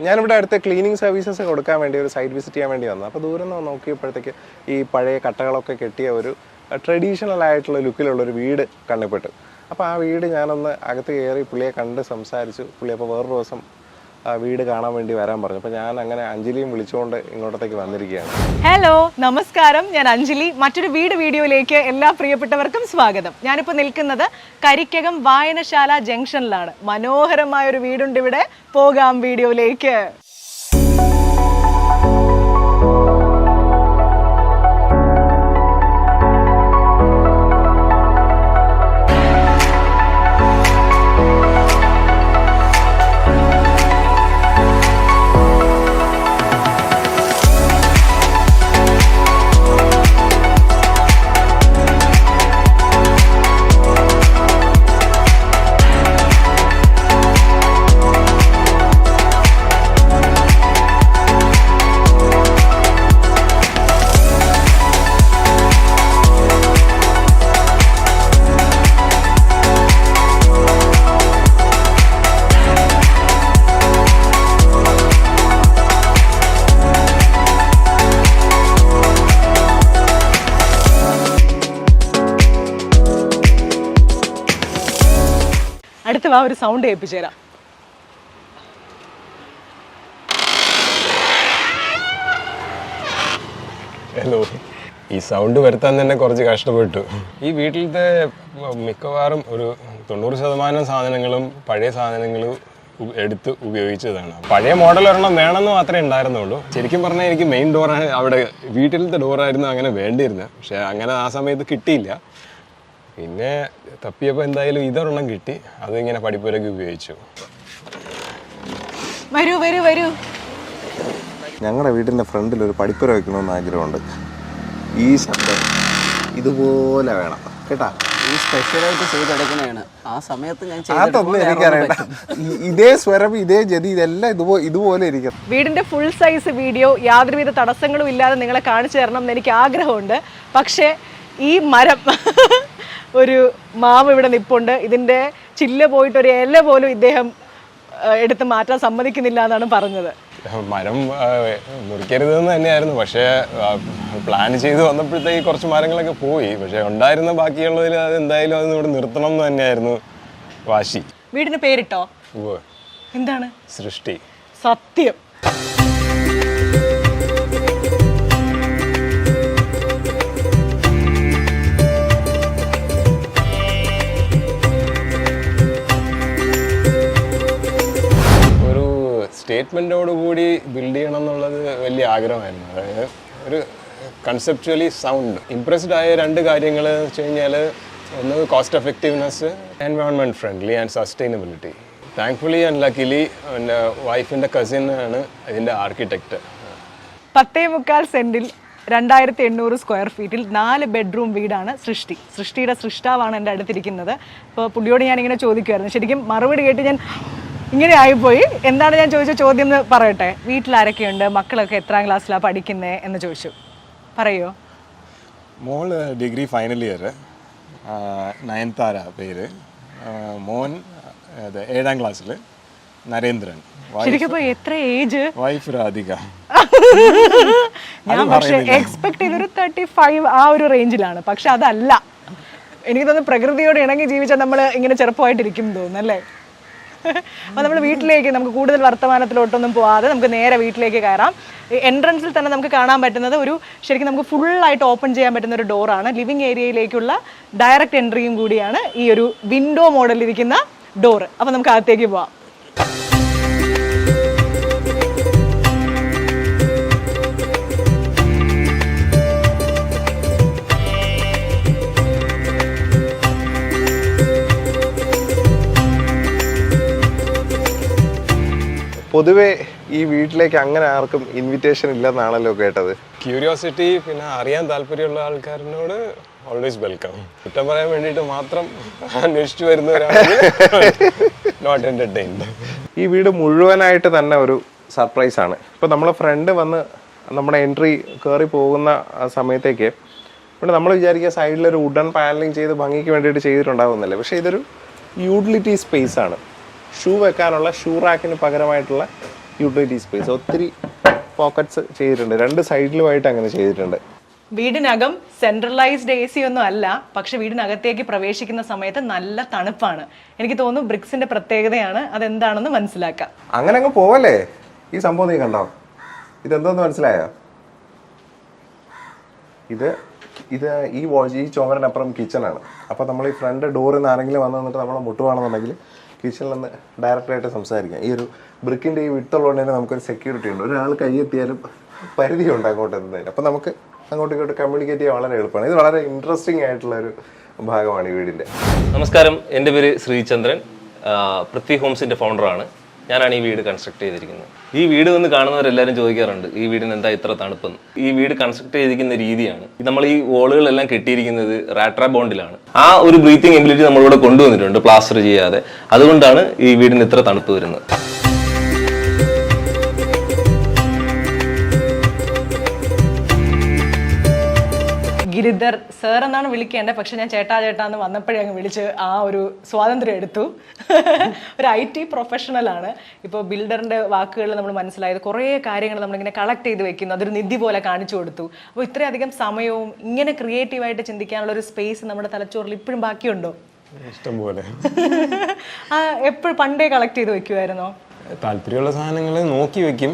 ഞാനിവിടെ അടുത്ത cleaning services കൊടുക്കാൻ വേണ്ടി ഒരു സൈറ്റ് വിസിറ്റ് ചെയ്യാൻ വേണ്ടി വന്നു. അപ്പോൾ ദൂരം നിന്ന് നോക്കിയപ്പോഴത്തേക്ക് ഈ പഴയ കട്ടകളൊക്കെ കെട്ടിയ ഒരു ട്രഡീഷണൽ ആയിട്ടുള്ള ലുക്കിലുള്ള ഒരു വീട് കണ്ടുപെട്ടു അപ്പോൾ ആ വീട് ഞാനൊന്ന് അകത്ത് കയറി പുള്ളിയെ കണ്ട് സംസാരിച്ചു. പുള്ളി അപ്പോൾ വേറൊരു ദിവസം വീട് കാണാൻ വേണ്ടി വരാൻ പറഞ്ഞു. അപ്പോൾ ഞാൻ അങ്ങനെ അഞ്ജലിയും വിളിച്ചുകൊണ്ട് ഇങ്ങോട്ടത്തേക്ക് വന്നിരിക്കുകയാണ്. ഹലോ നമസ്കാരം. ഞാൻ അഞ്ജലി. മറ്റൊരു വീട് വീഡിയോയിലേക്ക് എല്ലാ പ്രിയപ്പെട്ടവർക്കും സ്വാഗതം. ഞാനിപ്പോൾ നിൽക്കുന്നത് കരിക്കകം വായനശാല ജംഗ്ഷനിലാണ്. മനോഹരമായ ഒരു വീടുണ്ട് ഇവിടെ പോകാം വീഡിയോയിലേക്ക്. വാ ഒരു സൗണ്ട് ഏൽപ്പിച്ചു തരാം ഹലോ ഈ സൗണ്ട് വരുത്താൻ തന്നെ കുറച്ച് കഷ്ടപ്പെട്ടു. ഈ വീട്ടിലത്തെ മിക്കവാറും ഒരു തൊണ്ണൂറ് ശതമാനം സാധനങ്ങളും പഴയ സാധനങ്ങളും എടുത്ത് ഉപയോഗിച്ചതാണ്. പഴയ മോഡൽ ഒരെണ്ണം വേണമെന്ന് മാത്രമേ ഉണ്ടായിരുന്നുള്ളൂ. ശരിക്കും പറഞ്ഞാൽ എനിക്ക് മെയിൻ ഡോറാണ് അവിടെ വീട്ടിലത്തെ ഡോറായിരുന്നു അങ്ങനെ വേണ്ടിയിരുന്നത്. പക്ഷേ അങ്ങനെ ആ സമയത്ത് കിട്ടിയില്ല. പിന്നെ തപ്പിയപ്പോൾ എന്തായാലും ഇതൊരെണ്ണം കിട്ടി. അത് ഇങ്ങനെ പഠിപ്പുരക്ക് ഉപയോഗിച്ചു. വരൂ വരൂ വരൂ. ഞങ്ങളുടെ വീടിന്റെ ഫ്രണ്ടിൽ ഒരു പഠിപ്പുര വെക്കണമെന്ന് ആഗ്രഹമുണ്ട്. ഈ ശബ്ദം ഇതുപോലെ വേണം. കേട്ടാ? ഈ സ്പെഷ്യലായിട്ട് ചെയ്തെടുക്കണേണ് ആ സമയത്ത് ഞാൻ അതൊന്നും എനിക്കറിയണം ഈ- ഇതേ സ്വരം ഇതേ ജതി ഇതെല്ലാം ഇതുപോലെ ഇതുപോലെ ഇരിക്കണം വീടിന്റെ ഫുൾ സൈസ് വീഡിയോ യാതൊരുവിധ തടസ്സങ്ങളും ഇല്ലാതെ നിങ്ങളെ കാണിച്ചു തരണം എന്ന് എനിക്ക് ആഗ്രഹമുണ്ട്. പക്ഷേ ഈ മരം ഒരു മാവ് ഇവിടെ നിപ്പുണ്ട്. ഇതിന്റെ ചില്ല പോയിട്ട് ഒരു ഇല പോലും ഇദ്ദേഹം എടുത്ത് മാറ്റാൻ സമ്മതിക്കുന്നില്ല എന്നാണ് പറഞ്ഞത്. മരം മുറിക്കരുതെന്ന് തന്നെയായിരുന്നു. പക്ഷേ പ്ലാൻ ചെയ്ത് വന്നപ്പോഴത്തേക്ക് കുറച്ച് മരങ്ങളൊക്കെ പോയി. പക്ഷേ ഉണ്ടായിരുന്ന ബാക്കിയുള്ളതിൽ അത് എന്തായാലും അത് ഇവിടെ നിർത്തണം എന്ന് തന്നെയായിരുന്നു വാശി. വീടിന് പേരിട്ടോ. എന്താണ്? സൃഷ്ടി. സത്യം. സ്റ്റേറ്റ്മെന്റോട് കൂടി ബിൽഡ് ചെയ്യണം എന്നുള്ളത് വലിയ ആഗ്രഹമായിരുന്നു. അതായത് ഒരു കൺസെപ്ച്വലി സൗണ്ട് ഇംപ്രസ്ഡ് ആയ രണ്ട് കാര്യങ്ങൾ വെച്ച് കഴിഞ്ഞാൽ ഒന്ന് cost effectiveness environment friendly and sustainability thankfully and luckily എന്റെ വൈഫിന്റെ കസിൻ ആണ് ഇതിന്റെ ആർക്കിടെക്റ്റ് പത്തേ മുക്കാൽ സെന്റിൽ രണ്ടായിരത്തി എണ്ണൂറ് സ്ക്വയർ ഫീറ്റിൽ നാല് ബെഡ്റൂം വീടാണ് സൃഷ്ടി. സൃഷ്ടിയുടെ സൃഷ്ടാവാണ് എന്റെ അടുത്തിരിക്കുന്നത്. അപ്പോൾ പുള്ളിയോട് ഞാൻ ഇങ്ങനെ ചോദിക്കുമായിരുന്നു ശരിക്കും മറുപടി കേട്ട് ഞാൻ ഇങ്ങനെ ആയിപ്പോയി എന്താണ് ഞാൻ ചോദിച്ച ചോദ്യം എന്ന് പറയട്ടെ. വീട്ടിൽ ആരൊക്കെയുണ്ട് മക്കളൊക്കെ എത്രാം ക്ലാസ്സിലാണ് പഠിക്കുന്നത് എന്ന് ചോദിച്ചു. പറയോ? മോൾ ഡിഗ്രി ഫൈനൽ ഇയർ. നയൻതാര പേര്. മോൻ ഏഴാം ക്ലാസ്സിൽ. നരേന്ദ്രൻ. എത്ര ഏജ്? വൈഫ് രാധിക. ഞാൻ പക്ഷേ എക്സ്പെക്ട് ചെയ്തൊരു തേർട്ടി ഫൈവ് ആ ഒരു റേഞ്ചിലാണ് പക്ഷെ അതല്ല. എനിക്ക് തോന്നുന്നു പ്രകൃതിയോട് ഇണങ്ങി ജീവിച്ചാൽ നമ്മൾ ഇങ്ങനെ ചെറുപ്പമായിട്ടിരിക്കും തോന്നുന്നു അല്ലേ? അപ്പോൾ നമ്മൾ വീട്ടിലേക്ക് നമുക്ക് കൂടുതൽ വർത്തമാനത്തിലോട്ടൊന്നും പോവാതെ നമുക്ക് നേരെ വീട്ടിലേക്ക് കയറാം. എൻട്രൻസിൽ തന്നെ നമുക്ക് കാണാൻ പറ്റുന്നത് ഒരു ശരിക്കും നമുക്ക് ഫുൾ ആയിട്ട് ഓപ്പൺ ചെയ്യാൻ പറ്റുന്ന ഒരു ഡോറാണ് ലിവിങ് ഏരിയയിലേക്കുള്ള ഡയറക്റ്റ് എൻട്രിയും കൂടിയാണ് ഈ ഒരു വിൻഡോ മോഡലിരിക്കുന്ന ഡോറ് അപ്പോൾ നമുക്ക് അകത്തേക്ക് പോവാം. പൊതുവേ ഈ വീട്ടിലേക്ക് അങ്ങനെ ആർക്കും ഇൻവിറ്റേഷൻ ഇല്ലെന്നാണല്ലോ കേട്ടത്. ക്യൂരിയോസിറ്റി പിന്നെ അറിയാൻ താല്പര്യമുള്ള ആൾക്കാരിനോട് ഓൾവേസ് വെൽക്കം കുറ്റം പറയാൻ വേണ്ടിയിട്ട് മാത്രം അന്വേഷിച്ചു വരുന്നവരാണ് നോട്ട് ഈ വീട് മുഴുവനായിട്ട് തന്നെ ഒരു സർപ്രൈസ് ആണ്. ഇപ്പോൾ നമ്മളെ ഫ്രണ്ട് വന്ന് നമ്മുടെ എൻട്രി കയറി പോകുന്ന സമയത്തേക്ക് ഇവിടെ നമ്മൾ വിചാരിക്കുക സൈഡിൽ ഒരു വുഡൻ പാനലിംഗ് ചെയ്ത് ഭംഗിക്ക് വേണ്ടിയിട്ട് ചെയ്തിട്ടുണ്ടാകുന്നില്ലേ പക്ഷേ ഇതൊരു യൂട്ടിലിറ്റി സ്പേസ് ആണ്. ഷൂ വെക്കാനുള്ള ഷൂ റാക്കിന് പകരമായിട്ടുള്ള യൂട്ടിലിറ്റി സ്പേസ് ഒത്തിരി പോക്കറ്റ്സ് ചെയ്തിട്ടുണ്ട്. രണ്ട് സൈഡിലുമായിട്ട് അങ്ങനെ ചെയ്തിട്ടുണ്ട്. വീടിനകം സെൻട്രലൈസ്ഡ് എ സി ഒന്നും അല്ല പക്ഷെ വീടിനകത്തേക്ക് പ്രവേശിക്കുന്ന സമയത്ത് നല്ല തണുപ്പാണ്. എനിക്ക് തോന്നുന്നു ബ്രിക്സിന്റെ പ്രത്യേകതയാണ്. അതെന്താണെന്ന് മനസ്സിലാക്കാം. അങ്ങനെ അങ്ങ് പോവല്ലേ? ഈ സംഭവം നീ കണ്ടോ? ഇതെന്തോന്ന് മനസ്സിലായോ? ഇത് ഇത് ഈ വാഷ് ഈ കിച്ചൺ ആണ്. അപ്പോൾ നമ്മൾ ഈ ഫ്രണ്ട് ഡോറിൽ നിന്ന് ആരെങ്കിലും വന്നു നിന്നിട്ട് നമ്മളെ മുട്ടുവാണെന്നുണ്ടെങ്കിൽ കിച്ചണിൽ നിന്ന് ഡയറക്റ്റായിട്ട് സംസാരിക്കാം. ഈ ഒരു ബ്രിക്കിന്റെ ഈ വിട്ടുള്ളതുകൊണ്ട് തന്നെ നമുക്കൊരു സെക്യൂരിറ്റി ഉണ്ട്. ഒരാൾ കൈയെത്തിയാലും പരിധിയുണ്ട് അങ്ങോട്ട് എത്തുന്നതിന്. അപ്പം നമുക്ക് അങ്ങോട്ടും ഇങ്ങോട്ട് കമ്മ്യൂണിക്കേറ്റ് ചെയ്യാൻ വളരെ എളുപ്പമാണ്. ഇത് വളരെ ഇൻട്രസ്റ്റിംഗ് ആയിട്ടുള്ള ഒരു ഭാഗമാണ് ഈ വീടിന്റെ നമസ്കാരം. എന്റെ പേര് ശ്രീചന്ദ്രൻ. പൃഥ്വി ഹോംസിന്റെ ഫൗണ്ടറാണ് ഞാനാണ് ഈ വീട് കൺസ്ട്രക്ട് ചെയ്തിരിക്കുന്നത്. ഈ വീട് വന്ന് കാണുന്നവരെല്ലാവരും ചോദിക്കാറുണ്ട് ഈ വീടിന് എന്താ ഇത്ര തണുപ്പെന്ന്? ഈ വീട് കൺസ്ട്രക്ട് ചെയ്തിരിക്കുന്ന രീതിയാണ്. നമ്മൾ ഈ വോളുകളെല്ലാം കെട്ടിയിരിക്കുന്നത് റാട്രാ ബോണ്ടിലാണ്. ആ ഒരു ബ്രീത്തിങ് എബിലിറ്റി നമ്മളിവിടെ കൊണ്ടുവന്നിട്ടുണ്ട് പ്ലാസ്റ്റർ ചെയ്യാതെ. അതുകൊണ്ടാണ് ഈ വീടിന് ഇത്ര തണുപ്പ് വരുന്നത്. ഗിരിധർ സർ എന്നാണ് വിളിക്കേണ്ടത് പക്ഷെ ഞാൻ ചേട്ടാ ചേട്ടാ എന്ന് വന്നപ്പോഴേ അങ്ങ് വിളിച്ച് ആ ഒരു സ്വാതന്ത്ര്യം എടുത്തു. ഒരു ഐ ടി പ്രൊഫഷണൽ ആണ്. ഇപ്പോൾ ബിൽഡറിന്റെ വാക്കുകൾ നമ്മൾ മനസ്സിലായത് കുറേ കാര്യങ്ങൾ നമ്മളിങ്ങനെ കളക്ട് ചെയ്ത് വെക്കുന്നു. അതൊരു നിധി പോലെ കാണിച്ചു കൊടുത്തു. അപ്പോൾ ഇത്രയധികം സമയവും ഇങ്ങനെ ക്രിയേറ്റീവായിട്ട് ചിന്തിക്കാനുള്ള ഒരു സ്പേസ് നമ്മുടെ തലച്ചോറിൽ ഇപ്പോഴും ബാക്കിയുണ്ടോ? ഇഷ്ടം പോലെ ആ എപ്പോഴും പണ്ടേ കളക്ട് ചെയ്ത് വെക്കുമായിരുന്നോ താല്പര്യമുള്ള സാധനങ്ങൾ നോക്കി വെക്കും.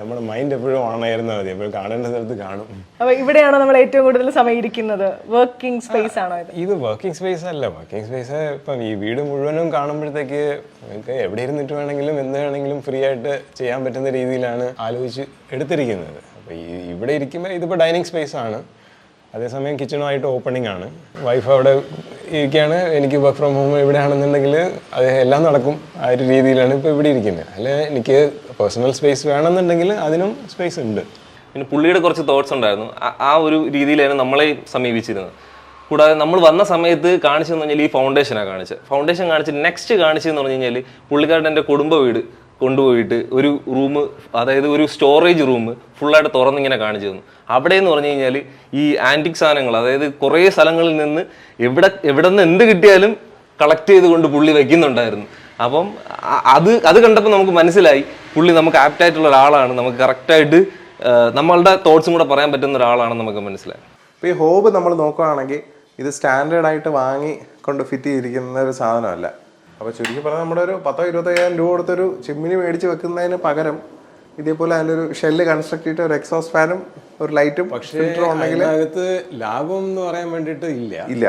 നമ്മുടെ മൈൻഡ് എപ്പോഴും ഓൺ ആയിരുന്നാൽ മതി. എപ്പോഴും കാണേണ്ട സ്ഥലത്ത് കാണും. അപ്പൊ ഇവിടെയാണോ നമ്മൾ ഏറ്റവും കൂടുതൽ സമയം ഇരിക്കുന്നത്. വർക്കിംഗ് സ്പേസ് ആണോ ഇത്? ഇത് വർക്കിംഗ് സ്പേസ് അല്ല. വർക്കിംഗ് സ്പേസ് ഇപ്പം ഈ വീട് മുഴുവനും കാണുമ്പോഴത്തേക്ക് നിങ്ങൾക്ക് എവിടെ ഇരുന്നിട്ട് വേണമെങ്കിലും എന്ത് വേണമെങ്കിലും ഫ്രീ ആയിട്ട് ചെയ്യാൻ പറ്റുന്ന രീതിയിലാണ് ആലോചിച്ച് എടുത്തിരിക്കുന്നത്. അപ്പോൾ ഈ ഇവിടെ ഇരിക്കുമ്പോൾ ഇതിപ്പോൾ ഡൈനിങ് സ്പേസ് ആണ്. അതേസമയം കിച്ചണുമായിട്ട് ഓപ്പണിംഗ് ആണ്. വൈഫ് അവിടെ ഇരിക്കുകയാണ്. എനിക്ക് വർക്ക് ഫ്രം ഹോം എവിടെയാണെന്നുണ്ടെങ്കിൽ അത് എല്ലാം നടക്കും. ആ ഒരു രീതിയിലാണ് ഇപ്പോൾ ഇവിടെ ഇരിക്കുന്നത്. അല്ലെ എനിക്ക് പേഴ്സണൽ സ്പേസ് വേണമെന്നുണ്ടെങ്കിൽ അതിനും സ്പേസ് ഉണ്ട്. പിന്നെ പുള്ളിയുടെ കുറച്ച് തോട്ട്സ് ഉണ്ടായിരുന്നു. ആ- ഒരു രീതിയിലായിരുന്നു നമ്മളെ സമീപിച്ചിരുന്നത്. കൂടാതെ നമ്മൾ വന്ന സമയത്ത് കാണിച്ചതെന്ന് പറഞ്ഞാൽ ഈ ഫൗണ്ടേഷനാണ് കാണിച്ചത്. ഫൗണ്ടേഷൻ കാണിച്ച് നെക്സ്റ്റ് കാണിച്ചതെന്ന് പറഞ്ഞു കഴിഞ്ഞാൽ പുള്ളിക്കാരുടെ എന്റെ കുടുംബ വീട് കൊണ്ടുപോയിട്ട് ഒരു റൂം അതായത് ഒരു സ്റ്റോറേജ് റൂം ഫുള്ളായിട്ട് തുറന്നിങ്ങനെ കാണിച്ചു തന്നു. അവിടെ എന്ന് പറഞ്ഞു കഴിഞ്ഞാൽ ഈ ആന്റിക് സാധനങ്ങൾ അതായത് കുറേ സ്ഥലങ്ങളിൽ നിന്ന് എവിടെ എവിടെ നിന്ന് എന്ത് കിട്ടിയാലും കളക്ട് ചെയ്തുകൊണ്ട് പുള്ളി വയ്ക്കുന്നുണ്ടായിരുന്നു അപ്പം അത് അത് കണ്ടപ്പോൾ നമുക്ക് മനസ്സിലായി പുള്ളി നമുക്ക് ആപ്റ്റായിട്ടുള്ള ഒരാളാണ് നമുക്ക് കറക്റ്റായിട്ട് നമ്മളുടെ തോട്ട്സും കൂടെ പറയാൻ പറ്റുന്ന ഒരാളാണെന്ന് നമുക്ക് മനസ്സിലായി. ഇപ്പോൾ ഈ ഹോബ് നമ്മൾ നോക്കുകയാണെങ്കിൽ ഇത് സ്റ്റാൻഡേർഡായിട്ട് വാങ്ങി കൊണ്ട് ഫിറ്റ് ചെയ്തിരിക്കുന്ന ഒരു സാധനമല്ല. അപ്പോൾ ചുരുക്കി പറഞ്ഞാൽ നമ്മുടെ ഒരു പത്തോ ഇരുപത്തയ്യായിരം രൂപ കൊടുത്തൊരു ചിമ്മിനി മേടിച്ച് വെക്കുന്നതിന് പകരം ഇതേപോലെ അതിന്റെ ഒരു ഷെല്ല് കൺസ്ട്രക്ട് ചെയ്തിട്ട് ഒരു എക്സോസ് ഫാനും ഒരു ലൈറ്റും പക്ഷേ ഉണ്ടെങ്കിൽ അതിനകത്ത് ലാഭം എന്ന് പറയാൻ വേണ്ടിയിട്ട് ഇല്ല. ഇല്ല.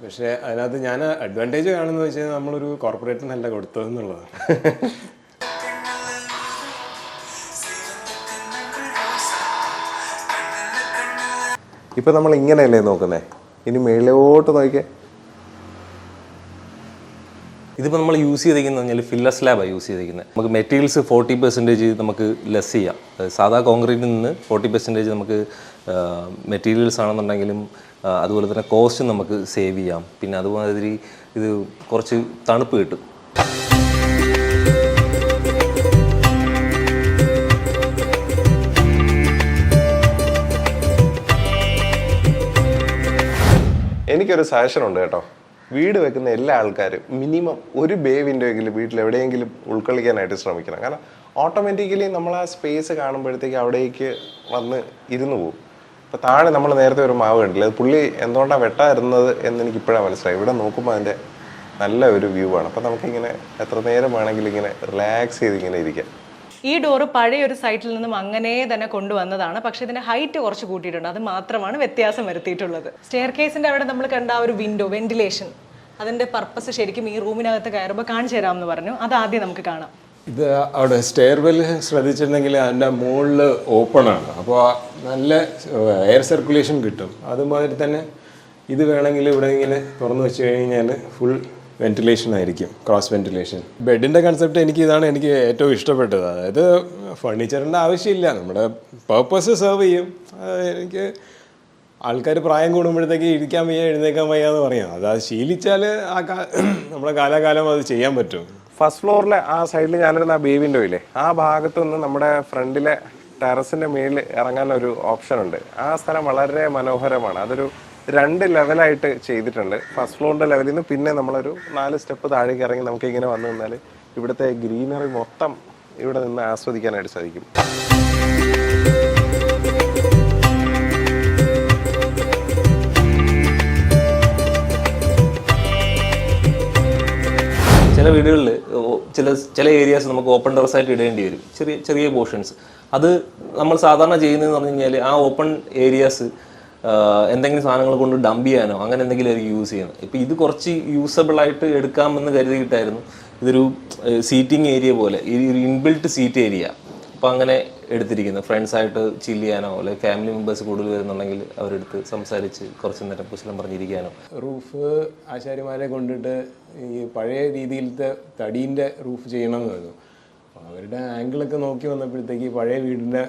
പക്ഷേ അതിനകത്ത് ഞാൻ അഡ്വാന്റേജ് കാണുന്നത് വെച്ചാൽ നമ്മളൊരു കോർപ്പറേറ്റിനല്ല കൊടുത്തതെന്നുള്ളതാണ് ഇപ്പം നമ്മൾ ഇങ്ങനെയല്ലേ നോക്കുന്നേ? ഇനി മേളിലോട്ട് നോക്കിയേ ഇതിപ്പോൾ നമ്മൾ യൂസ് ചെയ്തിരിക്കുന്നത് പറഞ്ഞാൽ ഫില്ലർ സ്ലാബാണ് യൂസ് ചെയ്തിരിക്കുന്നത്. നമുക്ക് മെറ്റീരിയൽസ് ഫോർട്ടി പെർസെന്റേജ് നമുക്ക് ലെസ് ചെയ്യാം. സാധാ കോൺക്രീറ്റിൽ നിന്ന് ഫോർട്ടി പെർസെന്റേജ് നമുക്ക് മെറ്റീരിയൽസ് ആണെന്നുണ്ടെങ്കിലും അതുപോലെ തന്നെ കോസ്റ്റ് നമുക്ക് സേവ് ചെയ്യാം. പിന്നെ അതുമാതിരി ഇത് കുറച്ച് തണുപ്പ് കിട്ടും. എനിക്കൊരു സജഷൻ ഉണ്ട് കേട്ടോ. വീട് വെക്കുന്ന എല്ലാ ആൾക്കാരും മിനിമം ഒരു ബേ വിൻഡോ എങ്കിലും വീട്ടിൽ എവിടെയെങ്കിലും ഉൾക്കൊള്ളിക്കാനായിട്ട് ശ്രമിക്കണം. കാരണം ഓട്ടോമാറ്റിക്കലി നമ്മൾ ആ സ്പേസ് കാണുമ്പോഴത്തേക്ക് അവിടേക്ക് വന്ന് ഇരുന്നു പോകും ഇപ്പം താഴെ നമ്മൾ നേരത്തെ ഒരു മാവ് കണ്ടില്ല? അത് പുള്ളി എന്തുകൊണ്ടാണ് വെട്ടായിരുന്നത് എന്ന് എനിക്ക് ഇപ്പോഴാണ് മനസ്സിലായി ഇവിടെ നോക്കുമ്പോൾ അതിന്റെ നല്ല ഒരു വ്യൂ ആണ്. അപ്പം നമുക്കിങ്ങനെ എത്ര നേരം വേണമെങ്കിലും ഇങ്ങനെ റിലാക്സ് ചെയ്ത് ഇങ്ങനെ ഇരിക്കാം. ഈ ഡോറ് പഴയ ഒരു സൈറ്റിൽ നിന്നും അങ്ങനെ തന്നെ കൊണ്ടുവന്നതാണ്. പക്ഷെ ഇതിന്റെ ഹൈറ്റ് കുറച്ച് കൂട്ടിയിട്ടുണ്ട്. അത് മാത്രമാണ് വ്യത്യാസം വരുത്തിയിട്ടുള്ളത്. സ്റ്റെയർ കേസിന്റെ അവിടെ നമ്മൾ കണ്ട ആ ഒരു വിൻഡോ വെന്റിലേഷൻ അതിന്റെ പർപ്പസ് ശരിക്കും ഈ റൂമിനകത്ത് കയറുമ്പോൾ കാണിച്ചു തരാമെന്ന് പറഞ്ഞു. അത് ആദ്യം നമുക്ക് കാണാം. ഇത് അവിടെ സ്റ്റെയർ വെൽ ശ്രദ്ധിച്ചിട്ടുണ്ടെങ്കിൽ അതിന്റെ മുകളിൽ ഓപ്പൺ ആണ്. അപ്പോൾ നല്ല എയർ സർക്കുലേഷൻ കിട്ടും. അതുമാതിരി തന്നെ ഇത് വേണമെങ്കിൽ ഇവിടെ ഇങ്ങനെ തുറന്നു വെച്ച് കഴിഞ്ഞാൽ ഫുൾ വെന്റിലേഷൻ ആയിരിക്കും ക്രോസ് വെന്റിലേഷൻ ബെഡിന്റെ കൺസെപ്റ്റ് എനിക്ക് ഇതാണ് എനിക്ക് ഏറ്റവും ഇഷ്ടപ്പെട്ടത്. അതായത് ഫർണിച്ചറിന്റെ ആവശ്യമില്ല. നമ്മുടെ പേർപ്പസ് സെർവ് ചെയ്യും. എനിക്ക് ആൾക്കാർ പ്രായം കൂടുമ്പോഴത്തേക്ക് ഇരിക്കാൻ വയ്യ എഴുന്നേക്കാൻ വയ്യ എന്ന് പറയാം. അത് അത് ശീലിച്ചാൽ ആ കാ നമ്മുടെ കാലാകാലം അത് ചെയ്യാൻ പറ്റും. ഫസ്റ്റ് ഫ്ലോറിലെ ആ സൈഡിൽ ഞാനിരുന്ന ആ ബേ വിൻഡോ ഇല്ലേ ആ ഭാഗത്തു നിന്ന് നമ്മുടെ ഫ്രണ്ടിലെ ടെറസിന്റെ മേളിൽ ഇറങ്ങാൻ ഒരു ഓപ്ഷൻ ഉണ്ട്. ആ സ്ഥലം വളരെ മനോഹരമാണ്. അതൊരു രണ്ട് ലെവലായിട്ട് ചെയ്തിട്ടുണ്ട്. ഫസ്റ്റ് ഫ്ലോറിന്റെ ലെവലിൽ നിന്ന് പിന്നെ നമ്മളൊരു നാല് സ്റ്റെപ്പ് താഴേക്ക് ഇറങ്ങി നമുക്ക് ഇങ്ങനെ വന്നു നിന്നാൽ ഇവിടുത്തെ ഗ്രീനറി മൊത്തം ഇവിടെ നിന്ന് ആസ്വദിക്കാനായിട്ട് സാധിക്കും. ചില വീടുകളിൽ ചില ചില ഏരിയാസ് നമുക്ക് ഓപ്പൺ ടെറസ് ആയിട്ട് ഇടേണ്ടി വരും. ചെറിയ ചെറിയ പോർഷൻസ് അത് നമ്മൾ സാധാരണ ചെയ്യുന്നതെന്ന് പറഞ്ഞു കഴിഞ്ഞാൽ ആ ഓപ്പൺ ഏരിയാസ് എന്തെങ്കിലും സാധനങ്ങൾ കൊണ്ട് ഡംപ് ചെയ്യാനോ അങ്ങനെ എന്തെങ്കിലും ആയിരിക്കും യൂസ് ചെയ്യുന്നത് ഇപ്പം ഇത് കുറച്ച് യൂസബിൾ ആയിട്ട് എടുക്കാമെന്ന് കരുതിയിട്ടായിരുന്നു. ഇതൊരു സീറ്റിംഗ് ഏരിയ പോലെ ഈ ഒരു ഇൻബിൽട്ട് സീറ്റ് ഏരിയ അപ്പോൾ അങ്ങനെ എടുത്തിരിക്കുന്നത് ഫ്രണ്ട്സായിട്ട് ചില്ല് ചെയ്യാനോ അല്ലെങ്കിൽ ഫാമിലി മെമ്പേഴ്സ് കൂടുതൽ വരുന്നുണ്ടെങ്കിൽ അവരെടുത്ത് സംസാരിച്ച് കുറച്ച് നേരം കുശലം പറഞ്ഞിരിക്കാനോ. റൂഫ് ആശാരിമാരെ കൊണ്ടിട്ട് ഈ പഴയ രീതിയിലത്തെ തടീന്റെ റൂഫ് ചെയ്യണമെന്ന് പറഞ്ഞു. അവരുടെ ആംഗിളൊക്കെ നോക്കി വന്നപ്പോഴത്തേക്ക് പഴയ വീടിന്റെ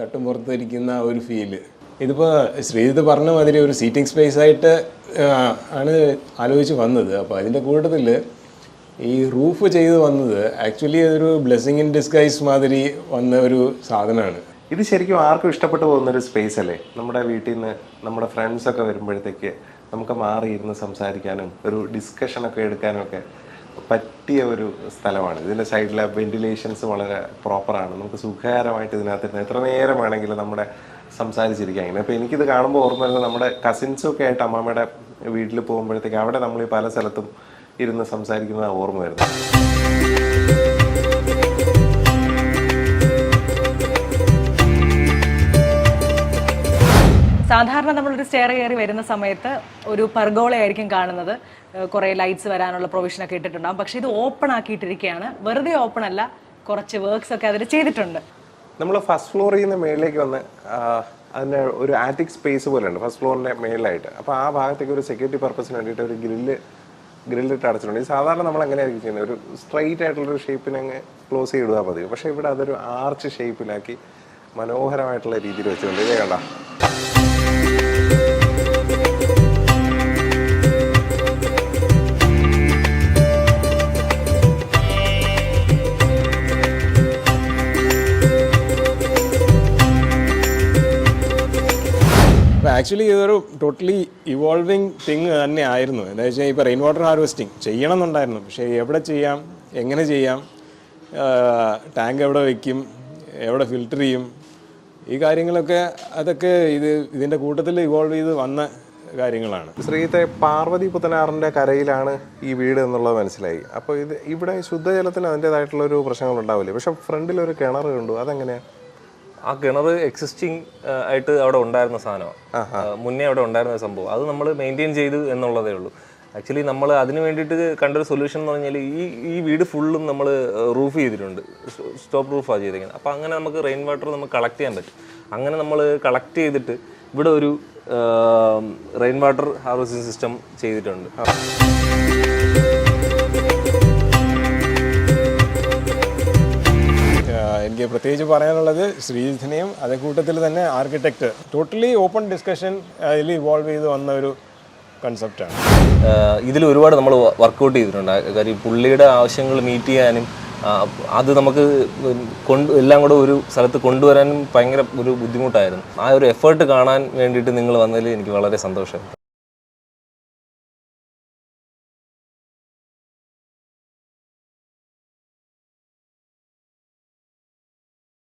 തട്ടും പുറത്തിരിക്കുന്ന ഒരു ഫീൽ ഇതിപ്പോൾ ശ്രീജിത്ത് പറഞ്ഞ മാതിരി ഒരു സീറ്റിംഗ് സ്പേസ് ആയിട്ട് ആണ് ആലോചിച്ച് വന്നത്. അപ്പോൾ അതിന്റെ കൂട്ടത്തിൽ ഈ റൂഫ് ചെയ്ത് വന്നത് ആക്ച്വലി അതൊരു ബ്ലെസ്സിങ് ഇൻ ഡിസ്ഗൈസ് മാതിരി വന്ന ഒരു സാധനമാണ്. ഇത് ശരിക്കും ആർക്കും ഇഷ്ടപ്പെട്ടു പോകുന്ന ഒരു സ്പേസ് അല്ലേ? നമ്മുടെ വീട്ടിൽ നിന്ന് നമ്മുടെ ഫ്രണ്ട്സ് ഒക്കെ വരുമ്പോഴത്തേക്ക് നമുക്ക് മാറി ഇരുന്ന് സംസാരിക്കാനും ഒരു ഡിസ്കഷൻ ഒക്കെ എടുക്കാനും ഒക്കെ പറ്റിയ ഒരു സ്ഥലമാണ്. ഇതിന്റെ സൈഡിലെ വെന്റിലേഷൻസ് വളരെ പ്രോപ്പറാണ് നമുക്ക് സുഖകരമായിട്ട് ഇതിനകത്ത് എത്ര നേരം വേണമെങ്കിലും നമ്മുടെ സംസാരിച്ചിരിക്കാം ഇങ്ങനെ അപ്പോൾ എനിക്കിത് കാണുമ്പോൾ ഓർമ്മ വരുന്നത് നമ്മുടെ കസിൻസും ഒക്കെ ആയിട്ട് അമ്മാമ്മയുടെ വീട്ടിൽ പോകുമ്പോഴത്തേക്ക് അവിടെ നമ്മൾ ഈ പല സ്ഥലത്തും ഇരുന്ന് സംസാരിക്കുന്നത് ഓർമ്മ വരുന്നത്. സാധാരണ നമ്മളൊരു സ്റ്റെയർ കയറി വരുന്ന സമയത്ത് ഒരു പർഗോളയായിരിക്കും കാണുന്നത്. കുറേ ലൈറ്റ്സ് വരാനുള്ള പ്രൊവിഷനൊക്കെ ഇട്ടിട്ടുണ്ടാകും പക്ഷേ ഇത് ഓപ്പൺ ആക്കിയിട്ടിരിക്കുകയാണ്. വെറുതെ ഓപ്പൺ അല്ല കുറച്ച് വർക്ക്സ് ഒക്കെ അതിൽ ചെയ്തിട്ടുണ്ട്. നമ്മൾ ഫസ്റ്റ് ഫ്ലോറിൽ നിന്ന് മേളിലേക്ക് വന്ന് അതിന്റെ ഒരു ആറ്റിക് സ്പേസ് പോലെ ഉണ്ട് ഫസ്റ്റ് ഫ്ലോറിന്റെ മേളിലായിട്ട്. അപ്പോൾ ആ ഭാഗത്തേക്ക് ഒരു സെക്യൂരിറ്റി പർപ്പസിന് വേണ്ടിയിട്ട് ഒരു ഗ്രില്ല് ഗ്രില്ലിട്ട് അടച്ചിട്ടുണ്ട്. ഈ സാധാരണ നമ്മൾ എങ്ങനെയായിരിക്കും ചെയ്യുന്നത്? ഒരു സ്ട്രൈറ്റ് ആയിട്ടുള്ളൊരു ഷേപ്പിനെ അങ്ങ് ക്ലോസ് ചെയ്തിടുക മതി. പക്ഷേ ഇവിടെ അതൊരു ആർച്ച് ഷേപ്പിലാക്കി മനോഹരമായിട്ടുള്ള രീതിയിൽ വെച്ചിട്ടുണ്ട്. ഇതേ കണ്ട? ആക്ച്വലി ഇതൊരു ടോട്ടലി ഇവോൾവിങ് തിങ് തന്നെ ആയിരുന്നു എന്താ വെച്ചാൽ ഇപ്പോൾ റെയിൻ വാട്ടർ ഹാർവെസ്റ്റിംഗ് ചെയ്യണം എന്നുണ്ടായിരുന്നു പക്ഷേ എവിടെ ചെയ്യാം എങ്ങനെ ചെയ്യാം ടാങ്ക് എവിടെ വയ്ക്കും എവിടെ ഫിൽട്ടർ ചെയ്യും ഈ കാര്യങ്ങളൊക്കെ അതൊക്കെ ഇത് ഇതിന്റെ കൂട്ടത്തിൽ ഇവോൾവ് ചെയ്ത് വന്ന കാര്യങ്ങളാണ്. ശ്രീത്തെ പാർവതി പുത്തനാറിന്റെ കരയിലാണ് ഈ വീട് എന്നുള്ളത് മനസ്സിലായി. അപ്പോൾ ഇത് ഇവിടെ ശുദ്ധജലത്തിന് അതിന്റെതായിട്ടുള്ള ഒരു പ്രശ്നങ്ങൾ ഉണ്ടാവില്ലേ പക്ഷെ ഫ്രണ്ടിൽ ഒരു കിണർ കണ്ടു. അതെങ്ങനെയാണ് ആ കിണർ എക്സിസ്റ്റിംഗ് ആയിട്ട് അവിടെ ഉണ്ടായിരുന്ന സാധനമാണ്. മുന്നേ അവിടെ ഉണ്ടായിരുന്ന സംഭവം. അത് നമ്മൾ മെയിന്റെയിൻ ചെയ്തു എന്നുള്ളതേ ഉള്ളൂ. ആക്ച്വലി നമ്മൾ അതിന് വേണ്ടിയിട്ട് കണ്ടൊരു സൊല്യൂഷൻ എന്ന് പറഞ്ഞാൽ ഈ ഈ വീട് ഫുള്ളും നമ്മൾ റൂഫ് ചെയ്തിട്ടുണ്ട്. സ്റ്റോപ്പ് റൂഫാണ് ചെയ്തിരിക്കുന്നത്. അപ്പോൾ അങ്ങനെ നമുക്ക് റെയിൻ വാട്ടർ നമുക്ക് കളക്ട് ചെയ്യാൻ പറ്റും. അങ്ങനെ നമ്മൾ കളക്ട് ചെയ്തിട്ട് ഇവിടെ ഒരു റെയിൻ വാട്ടർ ഹാർവസ്റ്റിംഗ് സിസ്റ്റം ചെയ്തിട്ടുണ്ട്. എനിക്ക് പ്രത്യേകിച്ച് പറയാനുള്ളത് ശ്രീജിത്തിനെയും അതേ കൂട്ടത്തിൽ തന്നെ ആർക്കിടെക്ട് ടോട്ടലി ഓപ്പൺ ഡിസ്കഷൻ അതിൽ ഇവോൾവ് ചെയ്ത് വന്ന ഒരു കൺസെപ്റ്റാണ് ഇതിൽ ഒരുപാട് നമ്മൾ വർക്കൗട്ട് ചെയ്തിട്ടുണ്ട്. കാര്യം പുള്ളിയുടെ ആവശ്യങ്ങൾ മീറ്റ് ചെയ്യാനും അത് നമുക്ക് കൊണ്ട് എല്ലാം കൂടെ ഒരു സ്ഥലത്ത് കൊണ്ടുവരാനും ഭയങ്കര ഒരു ബുദ്ധിമുട്ടായിരുന്നു. ആ ഒരു എഫേർട്ട് കാണാൻ വേണ്ടിയിട്ട് നിങ്ങൾ വന്നതിൽ എനിക്ക് വളരെ സന്തോഷം.